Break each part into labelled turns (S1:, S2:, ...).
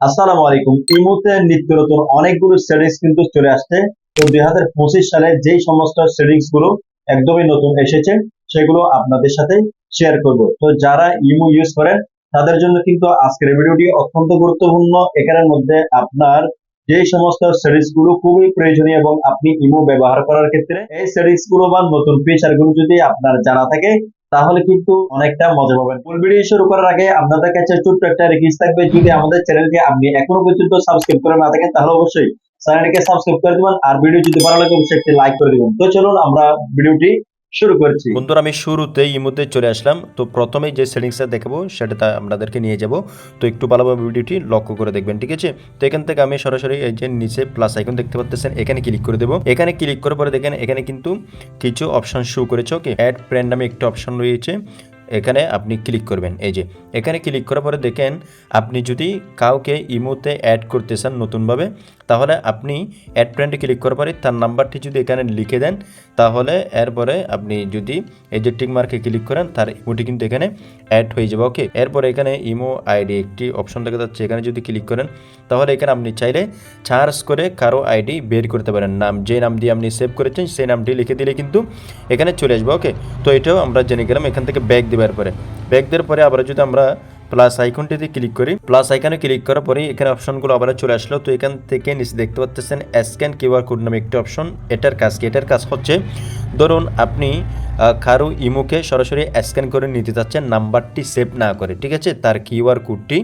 S1: আসসালামু আলাইকুম। এই মুহূর্তে নিত্য নতুন অনেকগুলো সেটিংস কিন্তু চলে আসছে। তো দুই হাজার পঁচিশ সালে যেই সমস্ত সেটিংসগুলো একদমই নতুন এসেছে, সেগুলো আপনাদের সাথে শেয়ার করব। তো যারা ইমো ইউজ করেন, তাদের জন্য কিন্তু আজকের ভিডিওটি অত্যন্ত গুরুত্বপূর্ণ। এখানের মধ্যে আপনার যে সমস্ত সেটিংসগুলো খুবই প্রয়োজনীয় এবং আপনি ইমো ব্যবহার করার ক্ষেত্রে, এই সেটিংসগুলো বা নতুন ফিচারগুলো যদি আপনার জানা থাকে তাহলে কিন্তু অনেকটা মজা পাবেন। ফুল ভিডিও শুরু করার আগে আপনাদের কাছে ছোট্ট একটা রিকোয়েস্ট থাকবে, যদি আমাদের চ্যানেলকে আপনি এখনও পর্যন্ত সাবস্ক্রাইব করে না থাকেন, তাহলে অবশ্যই চ্যানেলটিকে সাবস্ক্রাইব করে দিবেন। আর ভিডিও যদি ভালো লাগে, অবশ্যই একটি লাইক করে দিবেন। তো চলুন আমরা ভিডিওটি শুরু করছি।
S2: বন্ধুরা, আমি শুরুতে ইমোতে চলে আসলাম। তো প্রথমে যে সেটিংসটা দেখাবো সেটা আপনাদেরকে নিয়ে যাব। তো একটু ভালোভাবে ভিডিওটি লক্ষ্য করে দেখবেন, ঠিক আছে? তো এখান থেকে আমি সরাসরি এই যে নিচে প্লাস আইকন দেখতে পাচ্ছেন এখানে ক্লিক করে দেবো। এখানে ক্লিক করার পরে দেখেন, এখানে কিন্তু কিছু অপশন শো করেছে ওকে অ্যাড ফ্রেন্ড নামে একটা অপশন রয়েছে। এখানে আপনি ক্লিক করবেন, এই যে। এখানে ক্লিক করার পরে দেখেন, আপনি যদি কাউকে ইমোতে অ্যাড করতে চান নতুনভাবে তাহলে আপনি অ্যাড ফ্রেন্ডে ক্লিক করার পরে তার নাম্বারটি যদি এখানে লিখে দেন, তাহলে এরপরে আপনি যদি এই যে টিক মার্কে ক্লিক করেন, তার ইমোটি কিন্তু এখানে অ্যাড হয়ে যাবে ওকে এরপরে এখানে ইমো আইডি একটি অপশন দেখা যাচ্ছে, এখানে যদি ক্লিক করেন, তাহলে এখানে আপনি চাইলে চার্জ করে কারও আইডি বের করতে পারেন। নাম, যে নাম দিয়ে আপনি সেভ করেছেন, সেই নামটি লিখে দিলে কিন্তু এখানে চলে আসবে ওকে তো এটাও আমরা জেনে গেলাম এখান থেকে ব্যাগ দেওয়ার পরে। ব্যাগ দেওয়ার পরে আবার যদি আমরা প্লাস আইকনটিতে ক্লিক করি। প্লাস আইকনে ক্লিক করার পরে এখানে অপশনগুলো আবার চলে আসলো। তো এখান থেকে নিচে দেখতে পাচ্ছেন স্ক্যান কিউআর কোড নামে একটি অপশন এটার কাজ কি? এটার কাজ হচ্ছে, ধরুন আপনি কারও ইমোকে সরাসরি স্ক্যান করে নিতে চাচ্ছেন, নাম্বারটি সেভ না করে, ঠিক আছে? তার কিউআর কোডটি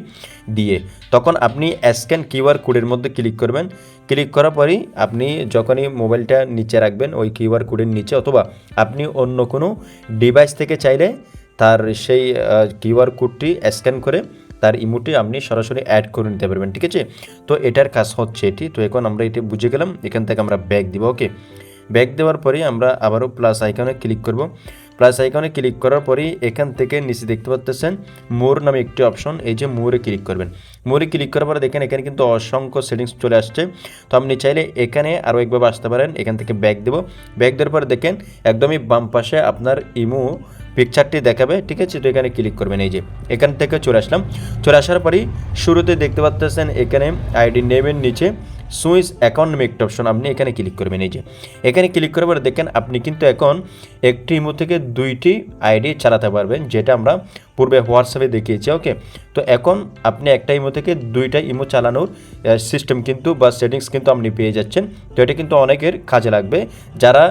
S2: দিয়ে। তখন আপনি স্ক্যান কিউআর কোডের মধ্যে ক্লিক করবেন। ক্লিক করার পরেই আপনি যখনই মোবাইলটা নিচে রাখবেন, ওই কিউআর কোডের নিচে, অথবা আপনি অন্য কোনো ডিভাইস থেকে চাইলে তার সেই কিউআর কোডটি স্ক্যান করে তার ইমোটি আপনি সরাসরি অ্যাড করে নিতে পারবেন, ঠিক আছে? তো এটার কাজ হচ্ছে এটি। তো এখন আমরা এটি বুঝে গেলাম, এখান থেকে আমরা ব্যাগ দিব ওকে ব্যাক দেওয়ার পরেই আমরা আবারও প্লাস আইকনে ক্লিক করব। প্লাস আইকনে ক্লিক করার পরেই এখান থেকে নিচে দেখতে পাচ্ছেন মোর নামে একটি অপশন এই যে মোরে ক্লিক করবেন। মোরে ক্লিক করার পরে দেখেন, এখানে কিন্তু অসংখ্য সেটিংস চলে আসছে। তো আপনি চাইলে এখানে আরও একভাবে আসতে পারেন, এখান থেকে ব্যাক দেবো। ব্যাক দেওয়ার পরে দেখেন, একদমই বাম পাশে আপনার ইমো পিকচারটি দেখাবে, ঠিক আছে? তো এখানে ক্লিক করবেন, এই যে, এখান থেকে চলে আসলাম। চলে আসার পরই শুরুতে দেখতে পাচ্ছেন এখানে আইডি নেমের নিচে সুইচ অ্যাকাউন্ট একটা অপশন আপনি এখানে ক্লিক করবেন, এই যে। এখানে ক্লিক করার পরে দেখেন আপনি কিন্তু এখন একটি ইমো থেকে দুইটি আইডি চালাতে পারবেন, যেটা আমরা পূর্বে হোয়াটসঅ্যাপে দেখিয়েছি ওকে তো এখন আপনি একটা ইমো থেকে দুইটা ইমো চালানোর সিস্টেম কিন্তু বা সেটিংস কিন্তু আপনি পেয়ে যাচ্ছেন। তো এটা কিন্তু অনেকের কাজে লাগবে। যারা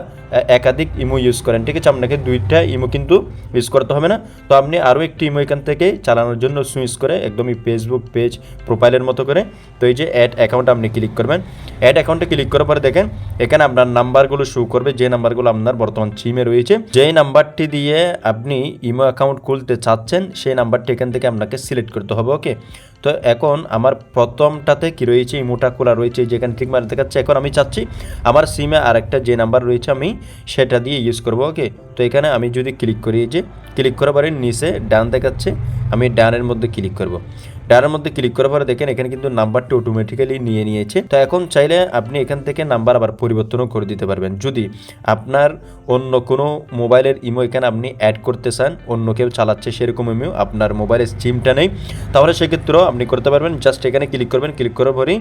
S2: একাধিক ইমো ইউজ করেন, ঠিক আছে? আপনাকে দুইটা ইমো কিন্তু ইউজ করতে হবে না। তো আপনি আরও একটি ইমো এখান থেকে চালানোর জন্য সুইচ করে একদমই ফেসবুক পেজ প্রোফাইলের মতো করে, তো এই যে অ্যাড অ্যাকাউন্ট আপনি ক্লিক করবেন। অ্যাড অ্যাকাউন্টে ক্লিক করার পরে দেখেন, এখানে আপনার নাম্বারগুলো শো করবে, যে নাম্বারগুলো আপনার বর্তমান সিমে রয়েছে। যেই নাম্বারটি দিয়ে আপনি ইমো অ্যাকাউন্ট খুলতে চাচ্ছেন, সেই নাম্বারটি এখান থেকে আপনাকে সিলেক্ট করতে হবে ওকে তো এখন আমার প্রথমটাতে কি রয়েছে ইমোটা খোলা রয়েছে, যেখানে ঠিক মারে দেখাচ্ছে, এখন আমি চাচ্ছি আমার সিমে আরেকটা যে নাম্বার রয়েছে, আমি সেটা দিয়ে ইউজ করব ওকে তো এখানে আমি যদি ক্লিক করি যে ক্লিক করার পরে নিচে ডান দেখাচ্ছে, আমি ডানের মধ্যে ক্লিক করব। ডানের মধ্যে ক্লিক করার পরে দেখেন এখানে কিন্তু নাম্বারটি অটোমেটিক্যালি নিয়ে নিয়েছে। তো এখন চাইলে আপনি এখান থেকে নাম্বার আবার পরিবর্তনও করে দিতে পারবেন। যদি আপনার অন্য কোনো মোবাইলের ইমো এখানে আপনি অ্যাড করতে চান, অন্য কেউ চালাচ্ছে সেরকম ইমো আপনার মোবাইলের সিমটা নেই, তাহলে সেক্ষেত্রেও আপনি করতে পারবেন। জাস্ট এখানে ক্লিক করবেন ক্লিক করার পরেই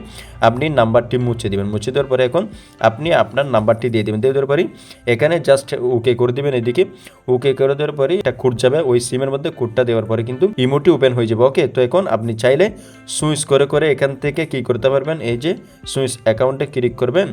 S2: আপনি নাম্বারটি মুছে দেবেন। মুছে দেওয়ার পরে এখন আপনি আপনার নাম্বারটি দিয়ে দেবেন। দিয়ে দেওয়ার পরেই এখানে জাস্ট ওকে করে দেবেন এদিকে। ওকে করে দেওয়ার পরেই এটা কোড যাবে। ওই সিমের মধ্যে কোডটা দেওয়ার পরে কিন্তু ইমোটি ওপেন হয়ে যাবে। ওকে তো এখন আপনি চাইলে সুইচ করে করে এখান থেকে কি করতে পারবেন? এই যে সুইচ অ্যাকাউন্টে ক্লিক করবেন।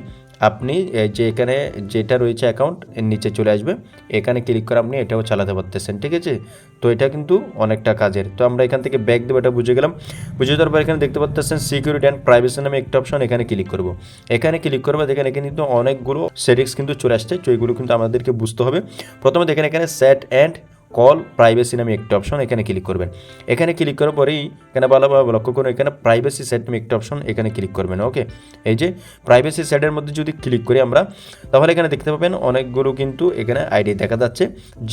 S2: আপনি যে এখানে যেটা রয়েছে অ্যাকাউন্ট, এর নিচে চলে আসবে। এখানে ক্লিক করে আপনি এটাও চালাতে পারতেছেন, ঠিক আছে? তো এটা কিন্তু অনেকটা কাজের। তো আমরা এখান থেকে ব্যাক দেবো, এটা বুঝে গেলাম। বুঝে যাওয়ার পর এখানে দেখতে পাচ্ছেন সিকিউরিটি অ্যান্ড প্রাইভেসি নামে একটা অপশন এখানে ক্লিক করব। এখানে ক্লিক করব দেখেন এখানে কিন্তু অনেকগুলো সেটিংস কিন্তু চলে আসছে, তো এইগুলো কিন্তু আমাদেরকে বুঝতে হবে। প্রথমে দেখেন এখানে সেট অ্যান্ড কল প্রাইভেসি নামে একটি অপশন এখানে ক্লিক করবেন। এখানে ক্লিক করার পরেই এখানে ভালোভাবে লক্ষ্য করুন, এখানে প্রাইভেসি সেট নামে একটি অপশন এখানে ক্লিক করবেন ওকে এই যে প্রাইভেসি সেটের মধ্যে যদি ক্লিক করি আমরা, তাহলে এখানে দেখতে পাবেন অনেকগুলো কিন্তু এখানে আইডি দেখা যাচ্ছে,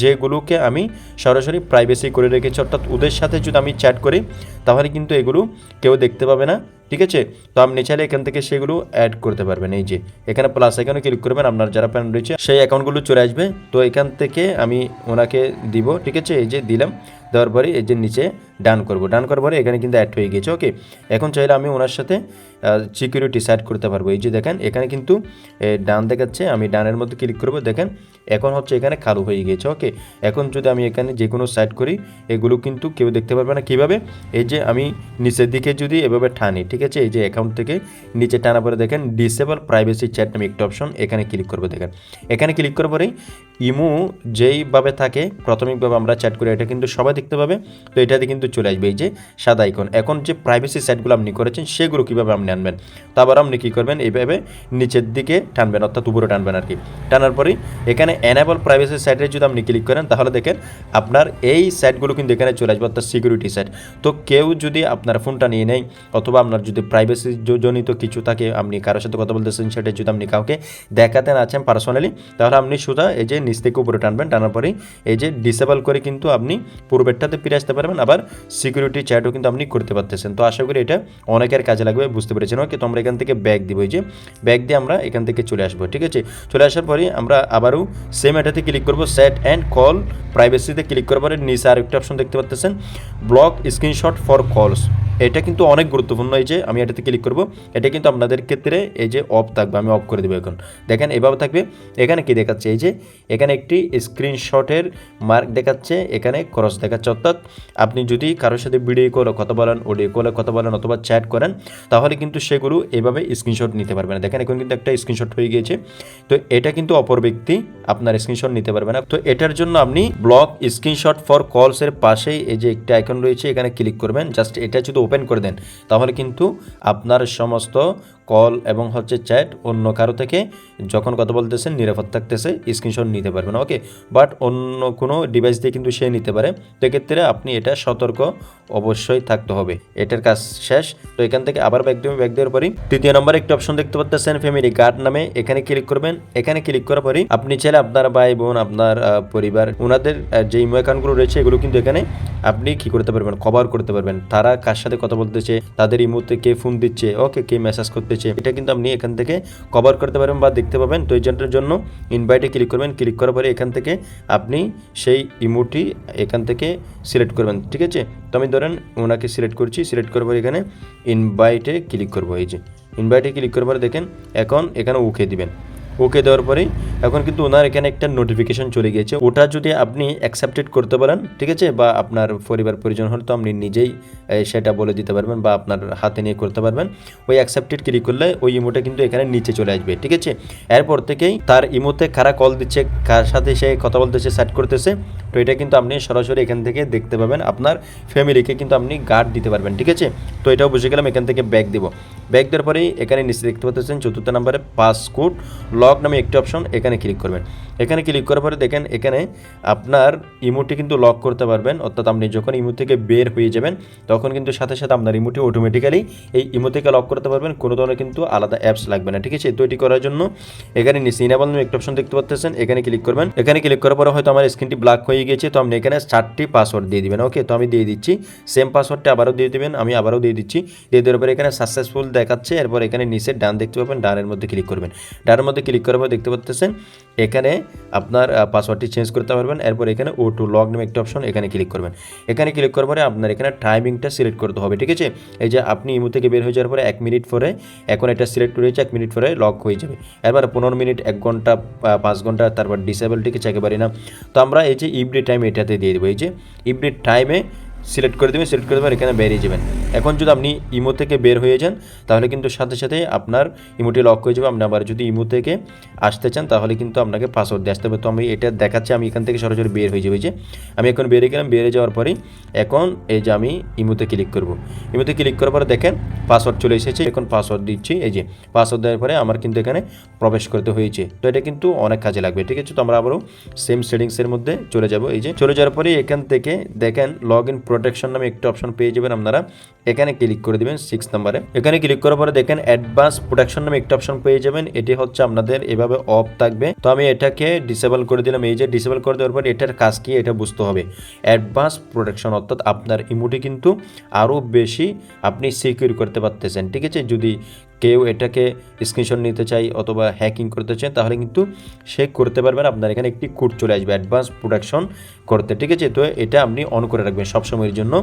S2: যেগুলোকে আমি সরাসরি প্রাইভেসি করে রেখেছি। অর্থাৎ ওদের সাথে যদি আমি চ্যাট করি, তাহলে কিন্তু এগুলো কেউ দেখতে পাবে না। ঠিক আছে? তো আপনি চাইলে এখান থেকে সেগুলো অ্যাড করতে পারবেন। এই যে, এখানে প্লাস এখানে ক্লিক করবেন, আপনার যারা প্যান রয়েছে, সেই অ্যাকাউন্টগুলো চলে আসবে। তো এখান থেকে আমি ওনাকে দিব, ঠিক আছে? এই যে দিলাম। দেওয়ার পরে এই যে নিচে ডান করব। ডান করার পরে এখানে কিন্তু অ্যাড হয়ে গেছে ওকে এখন চাইলে আমি ওনার সাথে সিকিউরিটি সাইড করতে পারব। এই যে দেখেন, এখানে কিন্তু ডান দেখাচ্ছে, আমি ডানের মধ্যে ক্লিক করব। দেখেন, এখন হচ্ছে এখানে খালু হয়ে গেছে ওকে এখন যদি আমি এখানে যে কোনো সাইড করি, এগুলো কিন্তু কেউ দেখতে পারবে না। কীভাবে? এই যে আমি নিচের দিকে যদি এভাবে টানি, ঠিক আছে? এই যে অ্যাকাউন্ট থেকে নিচে টানা পরে দেখেন ডিসেবল প্রাইভেসি চ্যাট নামে একটা অপশন এখানে ক্লিক করব, দেখেন। এখানে ক্লিক করার পরেই, ইমো যেইভাবে থাকে, প্রাথমিকভাবে আমরা চ্যাট করি, এটা কিন্তু সবাই দেখতে পাবে। তো এটাতে কিন্তু চলে আসবে এই যে সাদা আইকন এখন যে প্রাইভেসি সেটগুলো আপনি করেছেন, সেগুলো কীভাবে আপনি আনবেন? তারপর আপনি কী করবেন? এইভাবে নিচের দিকে টানবেন, অর্থাৎ উপরে টানবেন আর কি। টানার পরেই এখানে অ্যানাবল প্রাইভেসি সাইটে যদি আপনি ক্লিক করেন, তাহলে দেখেন আপনার এই সাইটগুলো কিন্তু এখানে চলে আসবে, অর্থাৎ সিকিউরিটি সাইট তো কেউ যদি আপনার ফোনটা নিয়ে নেয়, অথবা আপনার যদি প্রাইভেসি জনিত কিছু থাকে, আপনি কারোর সাথে কথা বলতেছেন, সেটা যদি আপনি কাউকে দেখাতে না আছেন পার্সোনালি তাহলে আপনি সোজা এই যে নিচ থেকে উপরে টানবেন। টানার পরেই এই যে ডিসেবল করে কিন্তু আপনি পূর্বেরটাতে ফিরে আসতে পারবেন, আবার সিকিউরিটি চ্যাটও কিন্তু আপনি করতে পারতেছেন। তো আশা করি এটা অনেকের কাজে লাগবে, বুঝতে পেরেছেন ওকে? তো আমরা এখান থেকে ব্যাগ দিব, এই যে ব্যাগ দিয়ে আমরা এখান থেকে চলে আসব, ঠিক আছে? চলে আসার পরে আমরা আবারও সেম এটাতে ক্লিক করব সেট অ্যান্ড কল প্রাইভেসিতে ক্লিক করার পরে নিচে আরেকটা অপশন দেখতে পাচ্ছেন ব্লক স্ক্রিনশট ফর কলস এটা কিন্তু অনেক গুরুত্বপূর্ণ, এই যে আমি এটাতে ক্লিক করব, এটা কিন্তু আপনাদের ক্ষেত্রে এই যে অফ থাকবে, আমি অফ করে দেবো এখন। দেখেন, এভাবে থাকবে। এখানে কি দেখাচ্ছে? এই যে এখানে একটি স্ক্রিনশটের মার্ক দেখাচ্ছে, এখানে ক্রস দেখাচ্ছে। অর্থাৎ আপনি যদি কারোর সাথে ভিডিও কলে কথা বলেন অডিও কলে কথা বলেন অথবা চ্যাট করেন, তাহলে কিন্তু সেগুলো এভাবে স্ক্রিনশট নিতে পারবে না। দেখেন, এখন কিন্তু একটা স্ক্রিনশট হয়ে গিয়েছে। তো এটা কিন্তু অপর ব্যক্তি আপনার স্ক্রিনশট নিতে পারবে না। তো এটার জন্য আপনি ব্লক স্ক্রিনশট ফর কলসের পাশেই এই যে একটা আইকন রয়েছে, এখানে ক্লিক করবেন। জাস্ট এটা যদি ওপেন করে দেন, তাহলে কিন্তু আপনার সমস্ত কল এবং হচ্ছে চ্যাট অন্য কারও থেকে যখন কথা বলতেছেন নিরাপদ থাকতেছে, স্ক্রিনশট নিতে পারবেন ওকে? বাট অন্য কোনো ডিভাইস দিয়ে কিন্তু সে নিতে পারে। তো এক্ষেত্রে আপনি এটা সতর্ক অবশ্যই থাকতে হবে। এটার কাজ শেষ। তো এখান থেকে আবার ব্যাক দেবেন ব্যাক দেওয়ার পরই তৃতীয় নম্বরে একটি অপশন দেখতে পাচ্ছেন ফ্যামিলি গার্ড নামে। এখানে ক্লিক করবেন। এখানে ক্লিক করার পরই আপনি চাইলে আপনার ভাই বোন, আপনার পরিবার ওনাদের যে ইমো অ্যাকাউন্টগুলো রয়েছে, এগুলো কিন্তু এখানে আপনি কি করতে পারবেন কভার করতে পারবেন। তারা কার সাথে কথা বলতেছে, তাদের ইমোতে কে ফোন দিচ্ছে, ওকে, কে মেসেজ করতেছে এটা কিন্তু আপনি এখান থেকে কভার করতে পারবেন বা দেখতে পাবেন। তো এজেন্টের জন্য ইনভাইটে ক্লিক করবেন। ক্লিক করার পরে এখান থেকে আপনি সেই ইমোটি এখান থেকে সিলেক্ট করবেন। ঠিক আছে? তো আমি ধরেন ওনাকে সিলেক্ট করছি। সিলেক্ট করার পরে এখানে ইনভাইটে ক্লিক করব। এই যে ইনভাইটে ক্লিক করার পরে দেখেন, এখন এখানে ওকে দিবেন। ওকে দেওয়ার পরেই এখন কিন্তু ওনার এখানে একটা নোটিফিকেশন চলে গিয়েছে। ওটা যদি আপনি অ্যাকসেপ্টেড করতে পারেন, ঠিক আছে? বা আপনার পরিবার, পরিজন হলে তো আপনি নিজেই সেটা বলে দিতে পারবেন বা আপনার হাতে নিয়ে করতে পারবেন। ওই অ্যাকসেপ্টেড ক্লিক করলে ওই ইমোটা কিন্তু এখানে নিচে চলে আসবে, ঠিক আছে? এরপর থেকেই তার ইমোতে কারা কল দিচ্ছে, কার সাথে সে কথা বলতেছে সেট করতেছে, তো এটা কিন্তু আপনি সরাসরি এখান থেকে দেখতে পাবেন। আপনার ফ্যামিলিকে কিন্তু আপনি গার্ড দিতে পারবেন, ঠিক আছে? তো এটাও বুঝে গেলাম, এখান থেকে ব্যাগ দিব। ব্যাগ দেওয়ার পরেই এখানে নিচে দেখতে পাচ্ছেন, চতুর্থ নম্বরে পাসকোড লক নামে একটি অপশন এখানে ক্লিক করবেন। এখানে ক্লিক করার পরে দেখেন, এখানে আপনার ইমোটি কিন্তু লক করতে পারবেন। অর্থাৎ আপনি যখন ইমো থেকে বের হয়ে যাবেন, তখন কিন্তু সাথে সাথে আপনার ইমোটি অটোমেটিক্যালি এই ইমো থেকে লক করতে পারবেন। কোনো ধরনের কিন্তু আলাদা অ্যাপস লাগবে না, ঠিক আছে? তো এটি করার জন্য এখানে নিচে ইনাবল একটা অপশন দেখতে পাচ্ছেন, এখানে ক্লিক করবেন। এখানে ক্লিক করার পরে হয়তো আমার স্ক্রিনটি ব্ল্যাক হয়ে গিয়েছে, তো আপনি এখানে চারটি পাসওয়ার্ড দিয়ে দিবেন ওকে তো আমি দিয়ে দিচ্ছি সেম পাসওয়ার্ডটা আবারও দিয়ে দিবেন, আমি আবারও দিয়ে দিচ্ছি। দিয়ে দেওয়ার পরে এখানে সাকসেসফুল দেখাচ্ছে, এরপর এখানে নিচে ডান দেখতে পাবেন ডানের মধ্যে ক্লিক করবেন। ডানের মধ্যে ক্লিক করার পর দেখতে পাচ্ছেন এখানে আপনার পাসওয়ার্ডটি চেঞ্জ করতে পারবেন। এরপর এখানে ও টু লগ নামে একটা অপশন এখানে ক্লিক করবেন। এখানে ক্লিক করার পরে আপনার এখানে টাইমিংটা সিলেক্ট করতে হবে, ঠিক আছে? এই যে আপনি ইমো থেকে বের হয়ে যাওয়ার পরে এক মিনিট পরে এখন এটা সিলেক্ট রয়েছে এক মিনিট পরে লক হয়ে যাবে। এবার পনেরো মিনিট এক ঘণ্টা পাঁচ ঘণ্টা, তারপর ডিসেবল ঠিক আছে একেবারে না। তো আমরা এই যে ইভরি টাইম এটাতে দিয়ে দেবো। এই যে ইভরি টাইমে সিলেক্ট করে দেবেন সিলেক্ট করে দেবেন, এখানে বেরিয়ে যাবেন। এখন যদি আপনি ইমো থেকে বের হয়ে যান, তাহলে কিন্তু সাথে সাথে আপনার ইমোটি লক হয়ে যাবে। আপনি আবার যদি ইমো থেকে আসতে চান, তাহলে কিন্তু আপনাকে পাসওয়ার্ড দিয়ে আসতে হবে। তো আমি এটা দেখাচ্ছি, আমি এখান থেকে সরাসরি বের হয়ে যাবে। যে, আমি এখন বেরিয়ে গেলাম, বেরিয়ে যাওয়ার পরেই এখন এই যে আমি ইমোতে ক্লিক করব। ইমোতে ক্লিক করার পরে দেখেন পাসওয়ার্ড চলে এসেছে। এখন পাসওয়ার্ড দিচ্ছি, এই যে পাসওয়ার্ড দেওয়ার পরে আমার কিন্তু এখানে প্রবেশ করতে হয়েছে। তো এটা কিন্তু অনেক কাজে লাগবে, ঠিক আছে? তো আমরা আবারও সেম সেটিংসের মধ্যে চলে যাব। এই যে, চলে যাওয়ার পরে এখান থেকে দেখেন লগ ইন প্রোটেকশন নামে একটি অপশন পেয়ে যাবেন আপনারা। এখানে ক্লিক করে দিবেন সিক্স নাম্বারে এখানে ক্লিক করার পরে দেখেন অ্যাডভান্স প্রোটেকশন নামে একটি অপশন পেয়ে যাবেন। এটি হচ্ছে আপনাদের এভাবে অফ থাকবে। তো আমি এটাকে ডিসেবল করে দিলাম। এই যে ডিসেবল করে দেওয়ার পর এটার কাজ কি? এটা বুঝতে হবে। অ্যাডভান্স প্রোটেকশন অর্থাৎ আপনার ইমোটি কিন্তু আরও বেশি আপনি সিকিউর করতে পারতেছেন। ঠিক আছে? যদি কেউ এটাকে স্ক্রিনশট নিতে চাই অথবা হ্যাকিং করতে চায়, তাহলে কিন্তু সে করতে পারবেন আপনার এখানে একটি কোড চলে আসবে অ্যাডভান্স প্রোডাকশন করতে, ঠিক আছে? তো এটা আপনি অন করে রাখবেন সবসময়ের জন্য।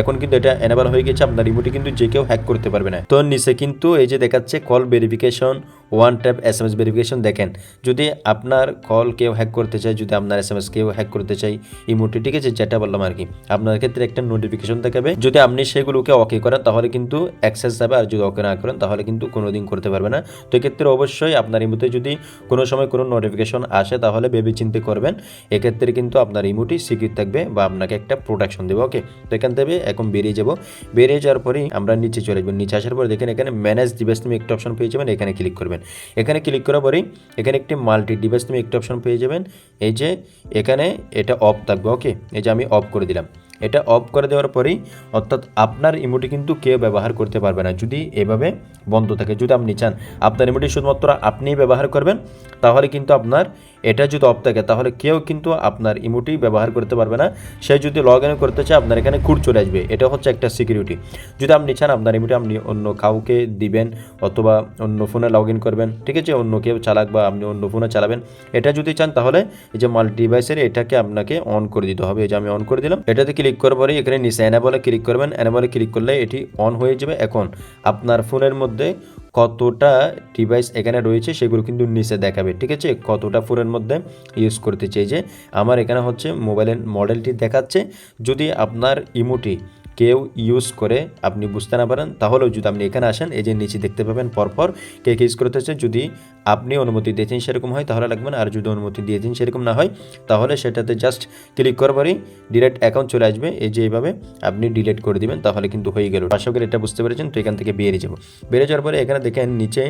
S2: এখন কিন্তু এটা এনেবল হয়ে গেছে, আপনার রিমোটে কিন্তু যে কেউ হ্যাক করতে পারবে না। তো নিচে কিন্তু এই যে দেখাচ্ছে call verification one tap S M S verification দেখেন। যদি আপনার কল কেউ হ্যাক করতে চায়, যদি আপনার এস এম এস কেউ হ্যাক করতে চাই ইমোটে ঠিক আছে, যেটা বললাম আর কি, আপনার ক্ষেত্রে একটা নোটিফিকেশন দেখাবে। যদি আপনি সেগুলোকে ওকে করেন, তাহলে কিন্তু অ্যাক্সেস যাবে, আর যদি ওকে না করেন, তাহলে কিন্তু কোনোদিন করতে পারবে না। তো এক্ষেত্রে অবশ্যই আপনার ইমোতে যদি কোনো সময় কোনো নোটিফিকেশন আসে, তাহলে ভেবে চিন্তে করবেন। এক্ষেত্রে কিন্তু আপনার ইমোটি সিকিউর থাকবে বা আপনাকে একটা প্রোটেকশন দেবে ওকে তো এখান থেকে এখন বেরিয়ে যাব। বেরিয়ে যাওয়ার পরেই আমরা নিচে চলে যাব নিচে আসার পরে দেখেন এখানে ম্যানেজ ডিভাইস তুমি একটা অপশন পেয়ে যাবেন, এখানে ক্লিক করবেন। এখানে ক্লিক করার পরেই এখানে একটি মাল্টি ডিভাইস তুমি একটি অপশন পেয়ে যাবেন। এই যে এখানে এটা অফ থাকবে ওকে এই যে আমি অফ করে দিলাম। এটা অফ করে দেওয়ার পরেই অর্থাৎ আপনার ইমোটি কিন্তু কেউ ব্যবহার করতে পারবে না। যদি এভাবে বন্ধ থাকে, যদি আপনি চান, আপনার ইমোটি শুধুমাত্র আপনিই ব্যবহার করবেন, তাহলে কিন্তু আপনার এটা যদি অফ থাকে, তাহলে কেউ কিন্তু আপনার ইমোটি ব্যবহার করতে পারবে না। সে যদি লগ ইন করতে চায়, আপনার এখানে খুঁড় চলে আসবে। এটা হচ্ছে একটা সিকিউরিটি যদি আপনি চান, আপনার ইমোটি আপনি অন্য কাউকে দিবেন অথবা অন্য ফোনে লগ ইন করবেন। ঠিক আছে? অন্য কেউ চালাক বা আপনি অন্য ফোনে চালাবেন। এটা যদি চান, তাহলে এই যে মাল্টি ডিভাইসের এটাকে আপনাকে অন করে দিতে হবে। এই যে আমি অন করে দিলাম, এটাতে ক্লিক করার পরে এখানে নিচে অ্যানাবলে ক্লিক করবেন। অ্যানাবলে ক্লিক করলে এটি অন হয়ে যাবে। এখন আপনার ফোনের মধ্যে কতটা ডিভাইস এখানে রয়েছে সেগুলো কিন্তু নিচে দেখাবে, ঠিক আছে? কতটা ফোনের মধ্যে ইউজ করতে চাই যে, আমার এখানে হচ্ছে মোবাইলের মডেলটি দেখাচ্ছে। যদি আপনার ইমোটি কেউ ইউজ করে আপনি বুঝতে না পারেন, তাহলেও যদি আপনি এখানে আসেন, এই যে নিচে দেখতে পাবেন পরপর কে কে ইউজ করতেছে যদি আপনি অনুমতি দিয়েছেন সেরকম হয়, তাহলে লাগবেন আর যদি অনুমতি দিয়েছেন সেরকম না হয়, তাহলে সেটাতে জাস্ট ক্লিক করবারই ডিরেক্ট অ্যাকাউন্ট চলে আসবে। এই যে এইভাবে আপনি ডিলিট করে দিবেন, তাহলে কিন্তু হয়ে গেল। আশা করি এটা বুঝতে পেরেছেন, তো এখান থেকে বেরিয়ে যাব। বেরিয়ে যাওয়ার পরে এখানে দেখেন নিচে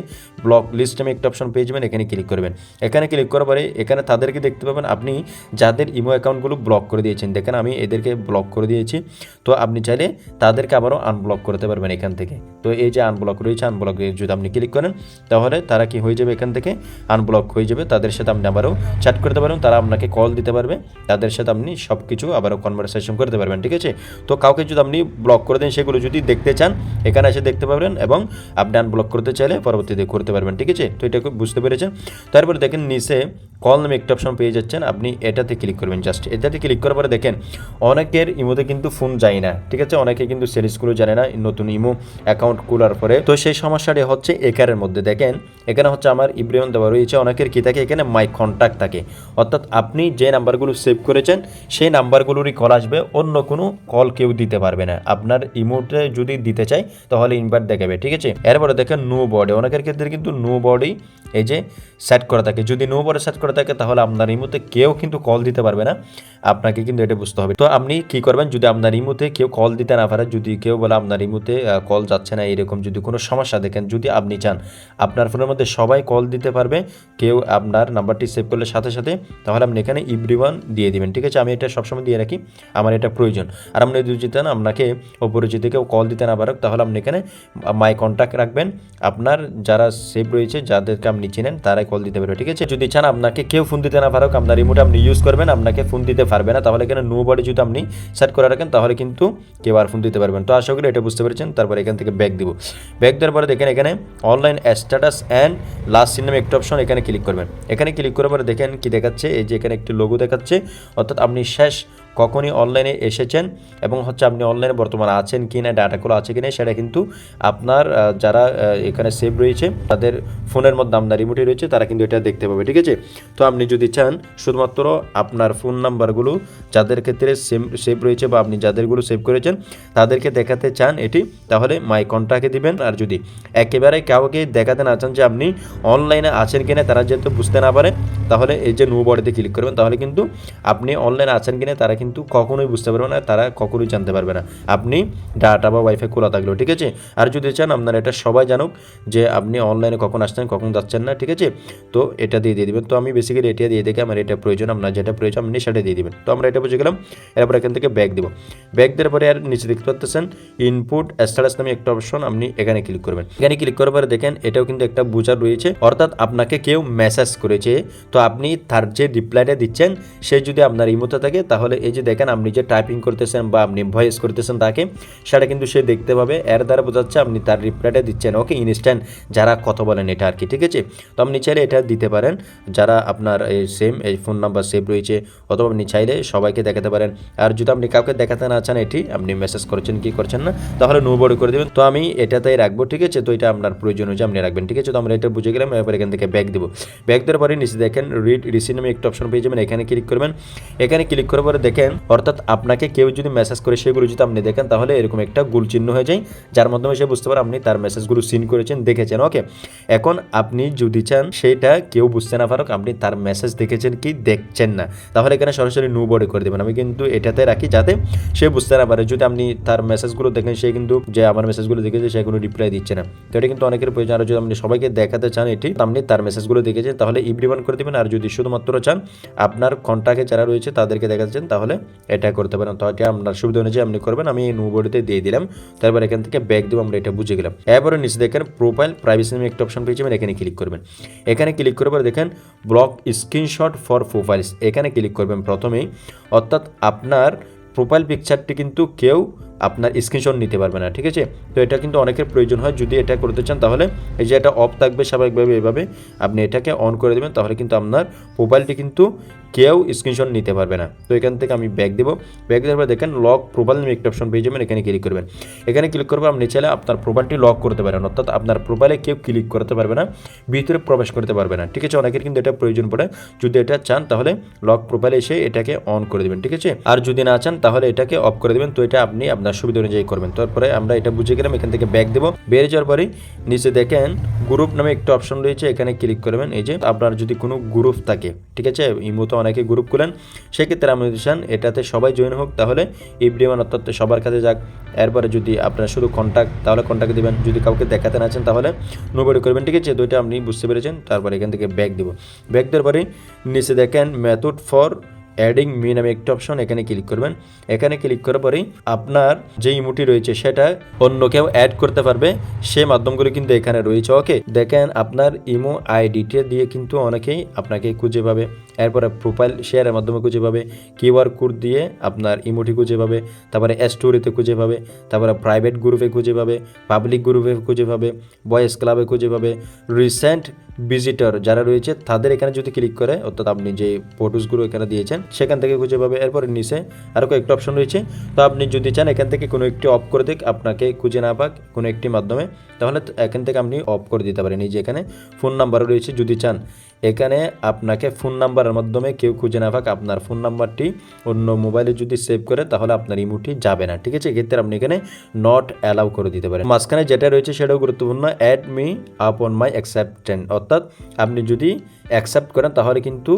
S2: ব্লক লিস্ট আমি একটা অপশন পেয়ে যাবেন, এখানে ক্লিক করবেন। এখানে ক্লিক করার পরে এখানে তাদেরকে দেখতে পাবেন, আপনি যাদের ইমো অ্যাকাউন্টগুলো ব্লক করে দিয়েছেন। দেখেন আমি এদেরকে ব্লক করে দিয়েছি। তো আপনি চাইলে তাদেরকে আবারও আনব্লক করতে পারবেন এখান থেকে। তো এই যে আনব্লক রয়েছে আনব্লক যদি আপনি ক্লিক করেন, তাহলে তারা কি হয়ে যাবে এখান থেকে? আনব্লক হয়ে যাবে। তাদের সাথে আপনি আবারও চ্যাট করতে পারবেন তারা আপনাকে কল দিতে পারবে। তাদের সাথে আপনি সব কিছু আবারও কনভারসেশন করতে পারবেন, ঠিক আছে? তো কাউকে যদি আপনি ব্লক করে দেন, সেগুলো যদি দেখতে চান, এখানে এসে দেখতে পারবেন এবং আপনি আনব্লক করতে চাইলে পরবর্তীতে করতে পারবেন, ঠিক আছে? তো এটা বুঝতে পেরেছেন? তারপরে দেখেন নিচে কল নামে একটা অপশন পেয়ে যাচ্ছেন, আপনি এটাতে ক্লিক করবেন জাস্ট এটাতে ক্লিক করার পরে দেখেন, অনেকের ইমোতে কিন্তু ফোন যায় না, ঠিক আছে? অনেকে কিন্তু সিরিজগুলো জানে না নতুন ইমো অ্যাকাউন্ট খোলার পরে। তো সেই সমস্যাটি হচ্ছে একারের মধ্যে। দেখেন, এখানে হচ্ছে আমার ইব্রাহিম দেওয়া রয়েছে, অনেকের কি থাকে, এখানে মাই কন্ট্যাক্ট থাকে। অর্থাৎ আপনি যে নাম্বারগুলো সেভ করেছেন, সেই নাম্বারগুলোরই কল আসবে, অন্য কোনো কল কেউ দিতে পারবে না। আপনার ইমোটে যদি দিতে চাই তাহলে ইনভার্ট দেখাবে, ঠিক আছে? এরপরে দেখেন নো বডি অনেকের ক্ষেত্রে কিন্তু নো বডি এই যে সেট করা থাকে। যদি নো বডি সেট করা থাকে, তাহলে আপনার ইমোতে কেউ কিন্তু কল দিতে পারবে না। আপনাকে কিন্তু এটা বুঝতে হবে। তো আপনি কি করবেন, যদি আপনার ইমোতে কেউ কল দিতে না পারে, যদি কেউ বলে আপনার ইমোতে কল যাচ্ছে না, এরকম যদি কোনো সমস্যা দেখেন, যদি আপনি চান, আপনার ফোনের মধ্যে সবাই কল দিতে পারবে, কেউ আপনার নাম্বারটি সেভ করলে সাথে সাথে, তাহলে আপনি এখানে ইভরিওয়ান দিয়ে দিবেন, ঠিক আছে? আমি এটা সবসময় দিয়ে রাখি, আমার এটা প্রয়োজন। আর আপনি যদি চান আপনাকে অপরিচিত কেউ কল দিতে না পারুক, তাহলে আপনি এখানে মাই কন্ট্যাক্ট রাখবেন। আপনার যারা সেভ রয়েছে, যাদেরকে আপনি চিনেন, তারাই কল দিতে পারবে, ঠিক আছে? যদি চান আপনাকে কেউ ফোন দিতে না পারুক, আপনার রিমোট আপনি ইউজ করবেন, আপনাকে ফোন দিতে পারবে না, তাহলে এখানে নো বডি যদি আপনি সেট করে রাখেন, তাহলে কিন্তু কেউ আর ফোন দিতে পারবেন। তো আশা করি এটা বুঝতে পেরেছেন। তারপর এখান থেকে ব্যাক দিব। ব্যাক দেওয়ার পরে দেখেন এখানে online status and last seen নামে একটা অপশন এখানে ক্লিক করবেন। এখানে ক্লিক করার পরে দেখেন কি দেখাচ্ছে? এই যে এখানে একটি লোগো দেখাচ্ছে। অর্থাৎ আপনি শেষ কখনই অনলাইনে এসেছেন এবং হচ্ছে আপনি অনলাইনে বর্তমানে আছেন কি না ডাটাগুলো আছে কি না সেটা কিন্তু আপনার যারা এখানে সেভ রয়েছে, তাদের ফোনের মধ্যে আপনার রিমোটে রয়েছে, তারা কিন্তু এটা দেখতে পাবে, ঠিক আছে? তো আপনি যদি চান, শুধুমাত্র আপনার ফোন নাম্বারগুলো যাদের ক্ষেত্রে সেম সেভ রয়েছে বা আপনি যাদেরগুলো সেভ করেছেন, তাদেরকে দেখাতে চান এটি, তাহলে মাই কন্ট্যাক্টে দিবেন। আর যদি একেবারে কাউকে দেখাতে না চান যে আপনি অনলাইনে আছেন কিনা, তারা যেহেতু বুঝতে না পারে, তাহলে এই যে নো বডিতে ক্লিক করবেন, তাহলে কিন্তু আপনি অনলাইনে আছেন কিনা, তারা কিন্তু কখনোই বুঝতে পারবে না তারা কখনোই জানতে পারবে না। আপনি ডাটা বা ওয়াইফাই খোলা থাকলেও, ঠিক আছে? আর যদি চান, আপনার এটা সবাই জানুক যে আপনি অনলাইনে কখন আসছেন, কখন যাচ্ছেন না, ঠিক আছে? তো এটা দিয়ে দিয়ে দেবেন। তো আমি বেসিক্যালি এটা দিয়ে দেখে আমার এটা প্রয়োজন, আপনার যেটা প্রয়োজন, আপনি সেটা দিয়ে দিবেন। তো আমরা এটা বুঝে গেলাম। এরপর এখান থেকে ব্যাগ দেবো। ব্যাগ দেওয়ার পরে আর নিচে দেখতে পাচ্ছেন ইনপুট স্ট্যাটাস নামে একটা অপশন আপনি এখানে ক্লিক করবেন। এখানে ক্লিক করার পরে দেখেন, এটাও কিন্তু একটা বুঝার রয়েছে। অর্থাৎ আপনাকে কেউ মেসেজ করেছে। তো আপনি তার যে রিপ্লাইটা দিচ্ছেন, সে যদি আপনার ইমোতে থাকে, তাহলে এই যে দেখেন আপনি যে টাইপিং করতেছেন বা আপনি ভয়েস করতেছেন তাকে, সেটা কিন্তু সে দেখতে পাবে। এর দ্বারা বোঝাচ্ছে আপনি তার রিপ্লাইটা দিচ্ছেন। ওকে ইনস্ট্যান্ট যারা কথা বলেন এটা আর কি, ঠিক আছে? তো আপনি চাইলে এটা দিতে পারেন। যারা আপনার এই সেম এই ফোন নাম্বার সেভ রয়েছে, অথবা আপনি চাইলে সবাইকে দেখাতে পারেন। আর যদি আপনি কাউকে দেখাতে না চান এটি, আপনি মেসেজ করছেন, কি করছেন না, তাহলে নো বড় করে দেবেন। তো আমি এটাতেই রাখব, ঠিক আছে? তো এটা আপনার প্রয়োজন হচ্ছে আপনি রাখবেন, ঠিক আছে? তো আমরা এটা বুঝে গেলাম এবার এখান থেকে ব্যাক দেবো। ব্যাক দেওয়ার পরে নিচে দেখেন রিড রিসিভ নামে একটা অপশন পেয়ে যাবেন। এখানে ক্লিক করবেন। এখানে ক্লিক করার পরে দেখেন অর্থাৎ আপনাকে কেউ যদি মেসেজ করে সেগুলো যদি আপনি দেখেন, তাহলে এরকম একটা গুল চিহ্ন হয়ে যায়, যার মাধ্যমে সে বুঝতে পারে আপনি তার মেসেজগুলো সিন করেছেন, দেখেছেন। ওকে এখন আপনি যদি চান, সেটা কেউ বুঝতে না পারুক, আপনি তার মেসেজ দেখেছেন কি দেখছেন না। তাহলে এখানে সরাসরি নো বডি করে দেবেন। আমি কিন্তু এটাতে রাখি যাতে সে বুঝতে না পারে, যদি আপনি তার মেসেজগুলো দেখেন, সে কিন্তু যে আমার মেসেজগুলো দেখেছে, সে কোনো রিপ্লাই দিচ্ছে না। তো এটা কিন্তু অনেকের প্রয়োজন। আর যদি আপনি সবাইকে দেখাতে চান এটি আপনি তার মেসেজগুলো দেখেছেন, তাহলে ইভরিওয়ান করে দেবেন। আর যদি শুধুমাত্র চান, আপনার কন্ট্যাক্টে যারা রয়েছে, তাদেরকে দেখাতে চান, তাহলে এটা করতে পারেন। তাহলে আপনার সুবিধা অনুযায়ী আপনি করবেন। আমি নো বডিতে দিয়ে দিলাম। তারপর এখান থেকে ব্যাক দেবো, আমরা এটা বুঝে গেলাম। এরপরে নিচে দেখেন প্রোফাইল প্রাইভেসি নামে একটা অপশন পেয়েছি এখানে ক্লিক করবেন। এখানে ক্লিক করার পর দেখেন ব্লক স্ক্রিনশট ফর প্রোফাইলস এখানে ক্লিক করবেন প্রথমেই। অর্থাৎ আপনার প্রোফাইল পিকচারটি কিন্তু কেউ আপনার স্ক্রিনশট নিতে পারবে না, ঠিক আছে? তো এটা কিন্তু অনেকের প্রয়োজন হয়, যদি এটা করতে চান তাহলে এই যে এটা অফ থাকবে স্বাভাবিকভাবে এভাবে, আপনি এটাকে অন করে দেবেন, তাহলে কিন্তু আপনার প্রোফাইলটি কিন্তু কেউ স্ক্রিনশট নিতে পারবে না। তো এখান থেকে আমি ব্যাক দেবো। ব্যাক দেওয়ার পর দেখেন লক প্রোফাইল নামে একটা অপশন পেয়ে যাবেন, এখানে ক্লিক করবেন। এখানে ক্লিক করবেন আপনি চাইলে আপনার প্রোফাইলটি লক করতে পারেন, অর্থাৎ আপনার প্রোফাইলে কেউ ক্লিক করতে পারবে না, ভিতরে প্রবেশ করতে পারবে না, ঠিক আছে? অনেকের কিন্তু এটা প্রয়োজন পড়ে। যদি এটা চান তাহলে লক প্রোফাইলে এসে এটাকে অন করে দেবেন, ঠিক আছে? আর যদি না চান তাহলে এটাকে অফ করে দেবেন। তো এটা আপনি আপনার সুবিধা অনুযায়ী করবেন। তারপরে আমরা এটা বুঝে গেলাম, এখান থেকে ব্যাক দেবো। বেড়ে যাওয়ার পরে নিচে দেখেন গ্রুপ নামে একটা অপশন রয়েছে, এখানে ক্লিক করবেন। এই যে আপনার যদি কোনো গ্রুপ থাকে, ঠিক আছে? ইমোতে অনেকে গ্রুপ খুলেন। সেক্ষেত্রে আপনি চান এটাতে সবাই জয়েন হোক, তাহলে ইভরিওয়ান অর্থাৎ সবার কাছে যাক। এরপরে যদি আপনার শুধু কন্ট্যাক্ট তাহলে কন্ট্যাক্ট দেবেন। যদি কাউকে দেখাতে না চান, তাহলে নোবডি করবেন, ঠিক আছে? দুইটা আপনি বুঝতে পেরেছেন। তারপরে এখান থেকে ব্যাক দেবো। ব্যাক দেওয়ার পরে নিচে দেখেন মেথড ফর অ্যাডিং মি নামে একটি অপশন এখানে ক্লিক করবেন। এখানে ক্লিক করার পরেই আপনার যে ইমোটি রয়েছে, সেটা অন্য কেউ অ্যাড করতে পারবে। সে মাধ্যমগুলো কিন্তু এখানে রয়েছে। ওকে দেখেন, আপনার ইমো আইডিটা দিয়ে কিন্তু অনেকেই আপনাকে খুঁজে পাবে। এরপরে প্রোফাইল শেয়ারের মাধ্যমে খুঁজে পাবে কিউআর কোড দিয়ে আপনার ইমোটি খুঁজে পাবে, তারপরে স্টোরিতে খুঁজে পাবে, তারপরে প্রাইভেট গ্রুপে খুঁজে পাবে পাবলিক গ্রুপে খুঁজে পাবে বয়েস ক্লাবে খুঁজে পাবে। রিসেন্ট ভিজিটর যারা রয়েছে, তাদের এখানে যদি ক্লিক করে, অর্থাৎ আপনি যে ফটোসগুলো এখানে দিয়েছেন, সেখান থেকে খুঁজে পাবে। এরপরে নিচে আরও কয়েকটা অপশন রয়েছে। তো আপনি যদি চান, এখান থেকে কোনো একটি অফ করে দিক, আপনাকে খুঁজে না পাক কোনো একটি মাধ্যমে, তাহলে এখান থেকে আপনি অফ করে দিতে পারেন। এই যে এখানে ফোন নাম্বারও রয়েছে, যদি চান, এখানে আপনাকে ফোন নাম্বারের মাধ্যমে কেউ খুঁজে না পাক আপনার ফোন নাম্বারটি, অন্য মোবাইলে যদি সেভ করে তাহলে আপনার ইমোটি যাবে না। ঠিক আছে? এক্ষেত্রে আপনি এখানে নট অ্যালাউ করে দিতে পারেন। মাঝখানে যেটা রয়েছে সেটাও গুরুত্বপূর্ণ। Add me up on my acceptant অর্থাৎ আপনি যদি অ্যাকসেপ্ট করেন তাহলে কিন্তু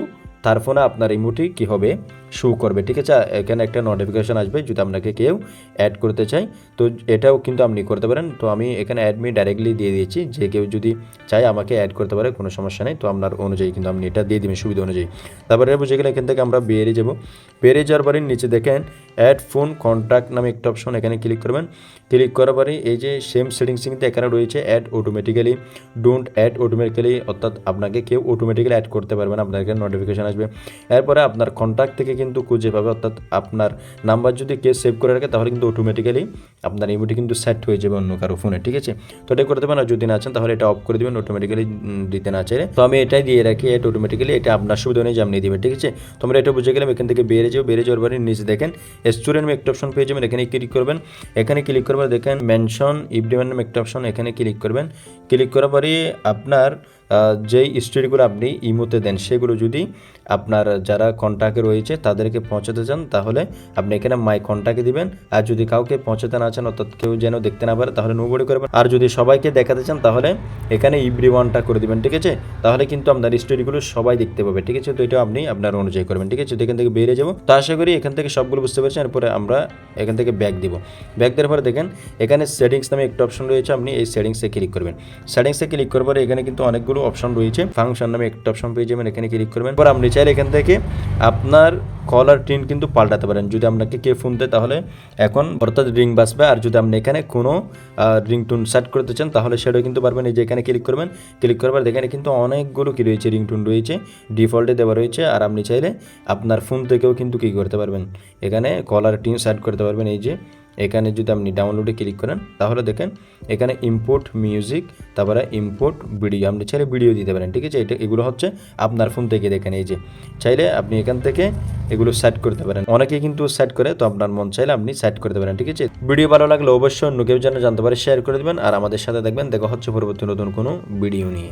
S2: তার ফোনে আপনার ইমোটি কী হবে? শো করবে, ঠিক আছে? এখানে একটা নোটিফিকেশন আসবে যদি আপনাকে কেউ অ্যাড করতে চায়। তো এটাও কিন্তু আপনি করতে পারেন। তো আমি এখানে অ্যাডমি ডাইরেক্টলি দিয়ে দিয়েছি। যে কেউ যদি চায় আমাকে অ্যাড করতে পারে, কোনো সমস্যা নেই। তো আপনার অনুযায়ী কিন্তু আপনি এটা দিয়ে দেবেন সুবিধা অনুযায়ী। তারপরে বুঝে গেলে এখান থেকে আমরা বেরিয়ে যাব। বেরিয়ে যাওয়ার পরে নিচে দেখেন অ্যাড ফোন কন্ট্রাক্ট নামে একটা অপশন এখানে ক্লিক করবেন। ক্লিক করার পরে এই যে সেম সেটিংস কিন্তু এখানে রয়েছে add automatically don't add automatically অর্থাৎ আপনাকে কেউ অটোমেটিক্যালি অ্যাড করতে পারবেন আপনার এখানে নোটিফিকেশন আসবে। এরপরে আপনার কন্ট্রাক্ট থেকে কিন্তু খুঁজে পাবে, অর্থাৎ আপনার নাম্বার যদি কেউ সেভ করে রাখে, তাহলে কিন্তু অটোমেটিক্যালি আপনার ইমোটি কিন্তু সেট হয়ে যাবে অন্য কারও ফোনে ঠিক আছে? তো এটা করতে পারেন, আর যদি না চান, তাহলে এটা অফ করে দেবেন অটোমেটিক্যালি দিতে না চাইলে। তো আমি এটাই দিয়ে রাখি, এটা অটোমেটিক্যালি এটা আপনার সুবিধা অনুযায়ী আপনি দিবেন, ঠিক আছে? তোমরা এটা বুঝে গেলাম, এখান থেকে বেরিয়ে যাও বেরিয়ে যাওয়ার পরে নিচে দেখেন স্টুডেন্ট একটা অপশন পেয়ে যাবেন এখানে ক্লিক করবেন। এখানে ক্লিক করবার দেখেন মেনশন নামে একটা অপশন এখানে ক্লিক করবেন। ক্লিক করার পরে আপনার যেই স্টোরিগুলো আপনি ইমোতে দেন, সেগুলো যদি আপনার যারা কন্ট্যাক্টে রয়েছে, তাদেরকে পৌঁছাতে চান, তাহলে আপনি এখানে মাই কন্ট্যাক্টে দিবেন। আর যদি কাউকে পৌঁছাতে না চান, অর্থাৎ কেউ যেন দেখতে না পারে, তাহলে নোবডি করবেন আর যদি সবাইকে দেখাতে চান, তাহলে এখানে ইভরি ওয়ানটা করে দিবেন, ঠিক আছে? তাহলে কিন্তু আপনার স্টোরিগুলো সবাই দেখতে পাবে, ঠিক আছে? তো এটা আপনি আপনার অনুযায়ী করবেন, ঠিক আছে? তো এখান থেকে বেরিয়ে যাব। তো আশা করি এখান থেকে সবগুলো বুঝতে পারছেন। এরপরে আমরা এখান থেকে ব্যাক দিব। ব্যাক দেওয়ার পরে দেখেন, এখানে সেটিংস নামে একটা অপশন রয়েছে, আপনি এই সেটিংসে ক্লিক করবেন। সেটিংসে ক্লিক করার পরে এখানে কিন্তু অনেকগুলো অনেকগুলো অপশন রয়েছে। ফাংশন নামে একটা অপশন পেয়ে যাবেন, এখানে ক্লিক করবেন। পর আপনি চাইলে এখান থেকে আপনার কলার টিন কিন্তু পাল্টাতে পারেন। যদি আপনাকে কে ফোন দেয়, তাহলে এখন অর্থাৎ রিং বাজবে। আর যদি আপনি এখানে কোনো রিং টুন সেট করতে চান, তাহলে সেটাও কিন্তু পারবেন। এই যে এখানে ক্লিক করবেন ক্লিক করবার এখানে কিন্তু অনেকগুলো কি রয়েছে? রিং টুন রয়েছে ডিফল্টে দেওয়া রয়েছে। আর আপনি চাইলে আপনার ফোন থেকেও কিন্তু কী করতে পারবেন? এখানে কলার টিন সেট করতে পারবেন। এই যে এখানে যদি আপনি ডাউনলোডে ক্লিক করেন, তাহলে দেখেন এখানে ইম্পোর্ট মিউজিক তারপরে ইম্পোর্ট ভিডিও আপনি চাইলে ভিডিও দিতে পারেন, ঠিক আছে? এটা, এগুলো হচ্ছে আপনার ফোন থেকে দেখেন, এই যে। চাইলে আপনি এখান থেকে এগুলো সেট করতে পারেন। অনেকে কিন্তু সেট করে, তো আপনার মন চাইলে আপনি সেট করতে পারেন, ঠিক আছে? ভিডিও ভালো লাগলে অবশ্যই অন্য কেউ যেন জানতে পারে শেয়ার করে দেবেন, আর আমাদের সাথে দেখবেন দেখা হচ্ছে পরবর্তী নতুন কোনো ভিডিও নিয়ে।